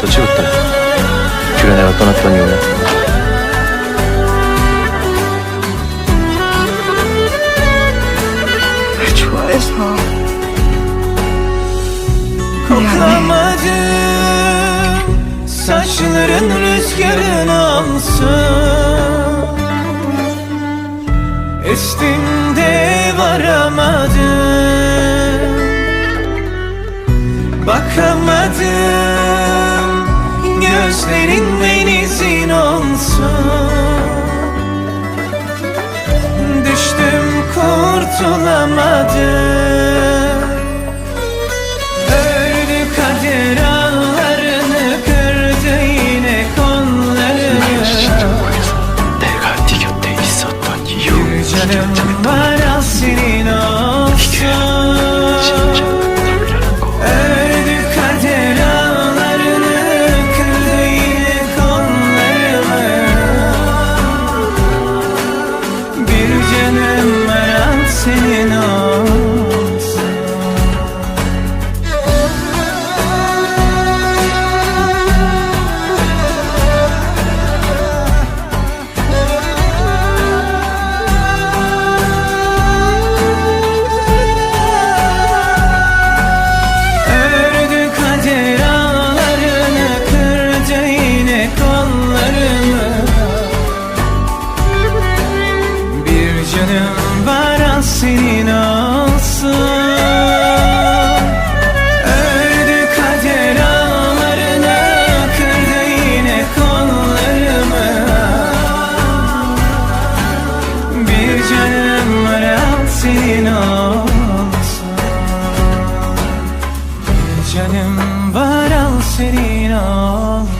Sociotta, ci rendeva Don Antonione. Ci vuole solo. Koklamadım saçların rüzgarını alsın Üstünde varamadım Gözlerin denizin olsun. Düştüm kurtulamadım senin olsun Ördü kader ağlarını kırdı yine kollarımı. Bir canım var al senin olsun Canım var al senin ol